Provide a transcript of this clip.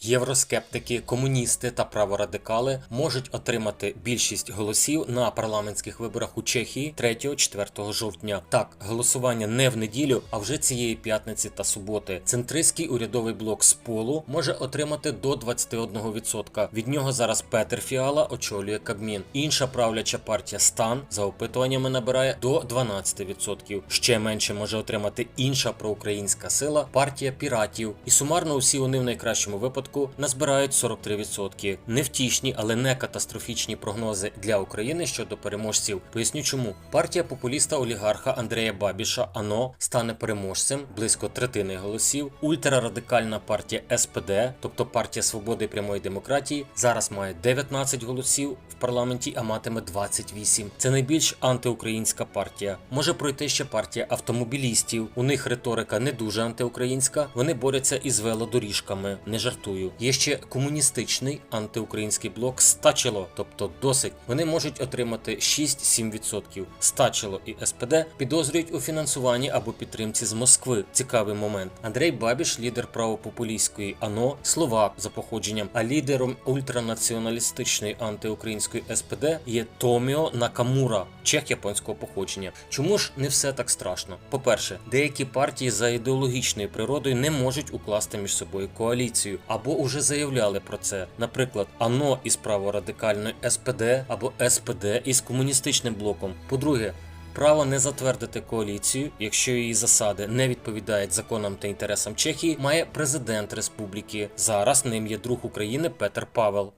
Євроскептики, комуністи та праворадикали можуть отримати більшість голосів на парламентських виборах у Чехії 3-4 жовтня. Так, голосування не в неділю, а вже цієї п'ятниці та суботи. Центристський урядовий блок з полу може отримати до 21%. Від нього зараз Петер Фіала очолює Кабмін. Інша правляча партія Стан за опитуваннями набирає до 12%. Ще менше може отримати інша проукраїнська сила партія піратів. І сумарно усі вони в найкращому випадку назбирають 43%. Невтішні, але не катастрофічні прогнози для України щодо переможців. Поясню чому. Партія популіста олігарха Андрея Бабіша АНО стане переможцем близько третини голосів. Ультрарадикальна партія СПД, тобто партія свободи і прямої демократії, зараз має 19 голосів в парламенті, а матиме 28. Це найбільш антиукраїнська партія. Може пройти ще партія автомобілістів. У них риторика не дуже антиукраїнська. Вони борються із велодоріжками. Не жартую. Є ще комуністичний антиукраїнський блок Стачело, тобто досить. Вони можуть отримати 6-7%. Стачело і СПД підозрюють у фінансуванні або підтримці з Москви. Цікавий момент. Андрей Бабіш, лідер правопопулістської АНО, словак за походженням, а лідером ультранаціоналістичної антиукраїнської СПД є Томіо Накамура, чех японського походження. Чому ж не все так страшно? По-перше, деякі партії за ідеологічною природою не можуть укласти між собою коаліцію, або уже заявляли про це. Наприклад, АНО із праворадикальною СПД або СПД із комуністичним блоком. По-друге, Право не затвердити коаліцію, якщо її засади не відповідають законам та інтересам Чехії, має президент республіки. Зараз ним є друг України Петер Павел.